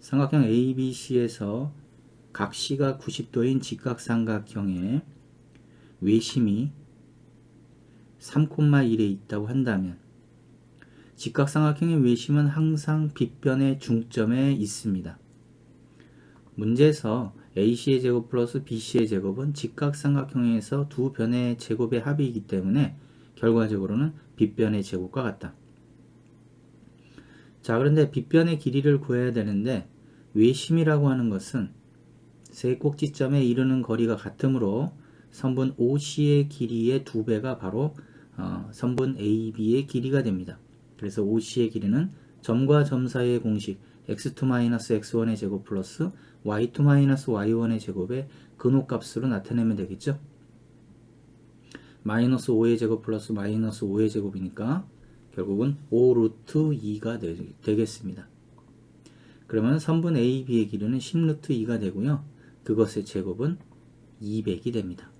삼각형 ABC에서 각 C가 90도인 직각삼각형의 외심이 3,1에 있다고 한다면 직각삼각형의 외심은 항상 빗변의 중점에 있습니다. 문제에서 AC의 제곱 플러스 BC의 제곱은 직각삼각형에서 두 변의 제곱의 합이기 때문에 결과적으로는 빗변의 제곱과 같다. 자 그런데 빗변의 길이를 구해야 되는데 외심이라고 하는 것은 세 꼭지점에 이르는 거리가 같으므로 선분 OC의 길이의 두 배가 바로 어, 선분 AB의 길이가 됩니다. 그래서 OC의 길이는 점과 점 사이의 공식 x2-x1의 제곱 플러스 y2-y1의 제곱의 근호값으로 나타내면 되겠죠. 마이너스 5의 제곱 플러스 마이너스 5의 제곱이니까 결국은 5 루트 2가 되, 겠습니다 그러면 선분 AB의 길이는 10 루트 2가 되고요. 그것의 제곱은 200이 됩니다.